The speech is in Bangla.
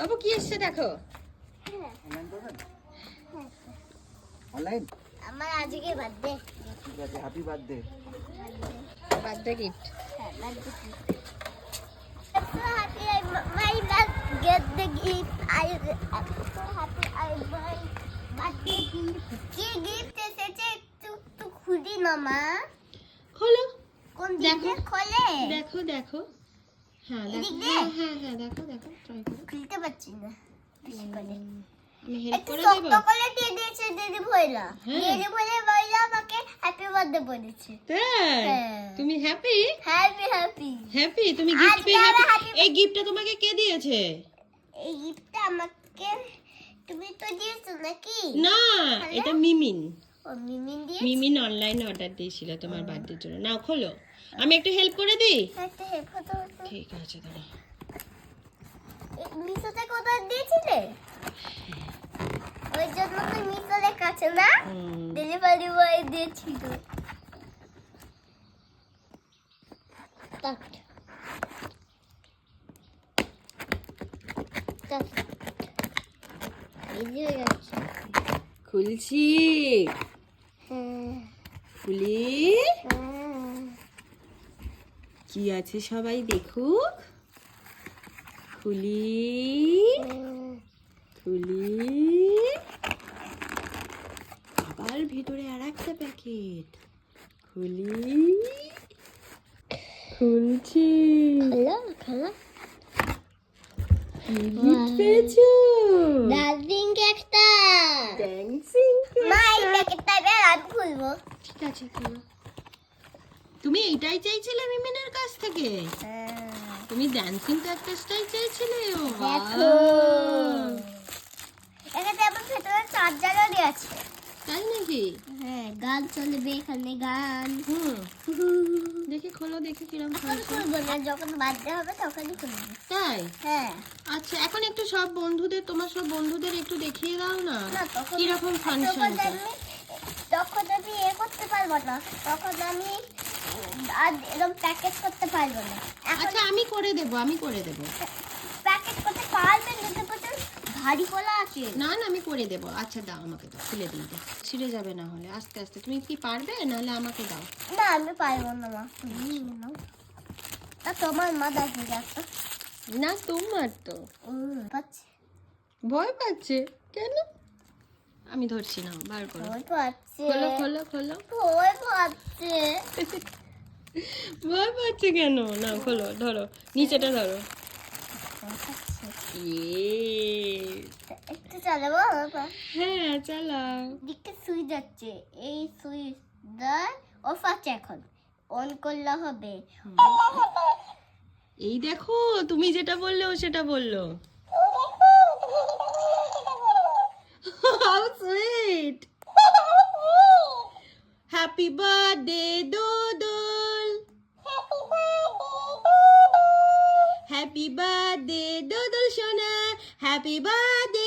বাবু কি এসছে দেখো? অনলাইন? আমার আজকে বার্থডে ঠিক আছে হ্যাপি বার্থডে বার্থডে গিফট হ্যাঁ birthday so happy I my dad get the gift. I I'm so happy I my birthday gift. কি gift এসেছে একটু একটু খুলি না মা। খোলো। কোন দেখো। খোলে? দেখো দেখো। হ্যাঁ দেখো। হ্যাঁ হ্যাঁ হ্যাঁ দেখো দেখো ট্রাই করো। খুলতে পারছি না। আমি হেল্প করে শক্ত দেবো? দিয়ে দিয়েছে দিদি ভইলা। হ্যাঁ। দিদি ভইলা ভইলা আমাকে হ্যাপি বার্থডে বলেছে। হ্যাঁ। তুমি হ্যাপি হ্যাপি হ্যাপি হ্যাপি তুমি গিফট পেয়ে হ্যাপি এই গিফটটা তোমাকে কে দিয়েছে? এই গিফটটা আমাকে তুমি তো দিয়েছ নাকি? না এটা মিমিন। মিমিন দিয়েছে? মিমিন অনলাইন অর্ডার দিয়েছিল তোমার বার্থডের জন্য। নাও খোলো। আমি একটু হেল্প করে দিই? একটা হেল্প হতো ঠিক আছে দাঁড়া এই মিশোতে কোথায় দিয়েছিলে? ওই জন্য তো মিশো লেখা আছে না ডেলিভারি বয় দিয়েছিল। হয়ে যাচ্ছে। খুলছি। হ্যাঁ। কি আছে সবাই দেখুক? খুলি খুলি আবার ভিতরে আর একটা প্যাকেট খুলি খুলছি পেয়েছ? দার্জিলিং একটা ড্যান্সিং মা এই প্যাকেটটা এবার ঠিক আছে তুমি এইটাই চাইছিলে মিমিনের কাছ থেকে? তুমি ড্যান্সিং প্র্যাকটিসটাই চাইছিলে? দেখো। এখানে ভেতরে চার্জারও দেওয়া আছে। তাই নাকি? হ্যাঁ গান চলবে এখানে গান। হুম। দেখি খোলো দেখি কিরম খুলবো না যখন বার্থডে হবে তখনই খুলবো। তাই? হ্যাঁ। আচ্ছা এখন একটু সব বন্ধুদের তোমার সব বন্ধুদের একটু দেখিয়ে দাও না। কীরকম আমি তখন আমি এ করতে পারব না। তখন আমি আর এরকম প্যাকেট করতে পারব না। আচ্ছা আমি করে দেব আমি করে দেব। প্যাকেট করতে পারবেন কিন্তু প্রচুর ভারী কলা আছে। না না আমি করে দেব। আচ্ছা দাও আমাকে দাও খুলে দিই দাও ছিঁড়ে যাবে না হলে আস্তে আস্তে। তুমি কি পারবে? নাহলে আমাকে দাও। না আমি পারব না মা। তা তোমার মা দেখে যাচ্ছ। না তোমার তো। ভয় পাচ্ছে? কেন? আমি ধরছি না বার করো। খোলো খোলো খোলো। ভয় পাচ্ছে। ভয় পাচ্ছে কেন? না খোলো ধরো। নিচেটা ধরো। একটু চালাবো হ্যাঁ চালাও। দিকটা সুইচ যাচ্ছে। এই দার অফ আছে এখন। অন করলে হবে। এই দেখো তুমি যেটা বললে ও সেটা বলল। Happy birthday, Doodle. Happy birthday, Doodle Shona. Happy birthday.